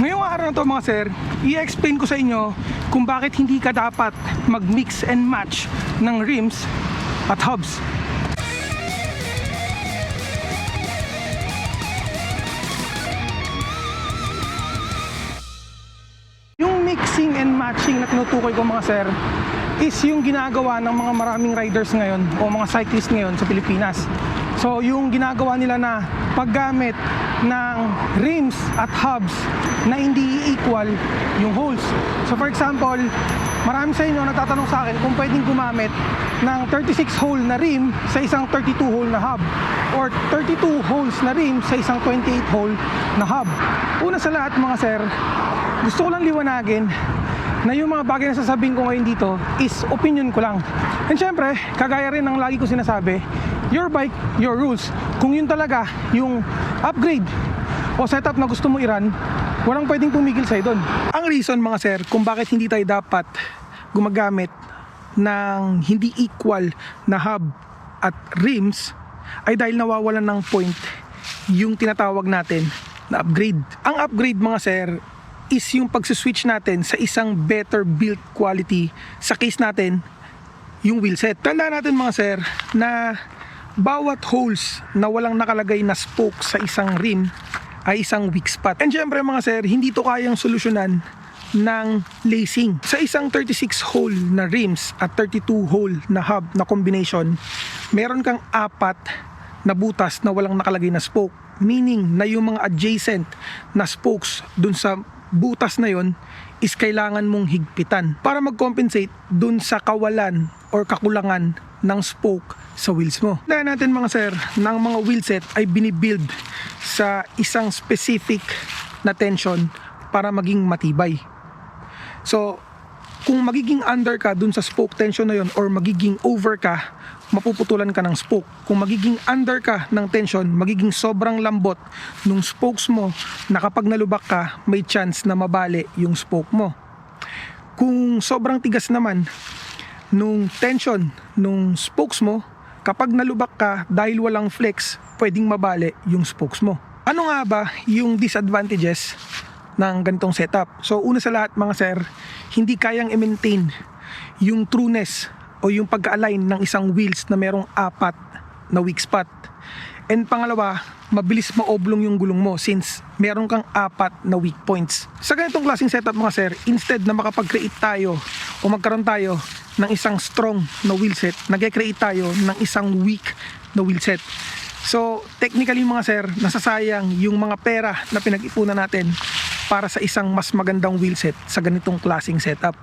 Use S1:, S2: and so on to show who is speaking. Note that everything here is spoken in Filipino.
S1: Ngayong araw na to mga sir, i-explain ko sa inyo kung bakit hindi ka dapat mag-mix and match ng rims at hubs. Yung mixing and matching na tinutukoy ko mga sir is yung ginagawa ng mga maraming riders ngayon o mga cyclists ngayon sa Pilipinas. So yung ginagawa nila na paggamit ng rims at hubs na hindi equal yung holes. So for example, marami sa inyo nagtatanong sa akin kung pwedeng gumamit ng 36 hole na rim sa isang 32 hole na hub or 32 holes na rim sa isang 28 hole na hub. Una sa lahat mga sir, gusto ko lang liwanagin na yung mga bagay na sasabihin ko ngayon dito is opinion ko lang. And syempre, kagaya rin ng lagi ko sinasabi, your bike, your rules. Kung yun talaga yung upgrade o setup na gusto mo i-run, walang pwedeng tumigil sa'yo doon. Ang reason mga sir kung bakit hindi tayo dapat gumagamit ng hindi equal na hub at rims ay dahil nawawalan ng point yung tinatawag natin na upgrade. Ang upgrade mga sir is yung pagsuswitch natin sa isang better build quality sa case natin yung wheelset. Tandaan natin mga sir na bawat holes na walang nakalagay na spoke sa isang rim ay isang weak spot. And syempre mga sir, hindi to kayang solusyonan ng lacing. Sa isang 36 hole na rims at 32 hole na hub na combination, meron kang apat na butas na walang nakalagay na spoke. Meaning na yung mga adjacent na spokes dun sa butas na yon is kailangan mong higpitan para mag-compensate dun sa kawalan or kakulangan ng spoke sa wheels mo. Dahil natin mga sir, ng mga wheelset ay binibuild sa isang specific na tension para maging matibay. So, kung magiging under ka dun sa spoke tension na yon or magiging over ka, mapuputulan ka ng spoke. Kung magiging under ka ng tension, magiging sobrang lambot nung spokes mo na kapag nalubak ka, may chance na mabali yung spoke mo. Kung sobrang tigas naman nung tension nung spokes mo, kapag nalubak ka dahil walang flex, pwedeng mabali yung spokes mo. Ano nga ba yung disadvantages ng ganitong setup? So una sa lahat mga sir, hindi kayang i-maintain yung trueness o yung pagka-align ng isang wheels na merong apat na weak spot. And pangalawa, mabilis maoblong yung gulong mo since meron kang apat na weak points. Sa ganitong klaseng setup mga sir, instead na makapag-create tayo o magkaroon tayo ng isang strong na wheelset, nag-create tayo ng isang weak na wheelset. So, technically mga sir, nasasayang yung mga pera na pinag-ipunan natin para sa isang mas magandang wheelset sa ganitong klaseng setup.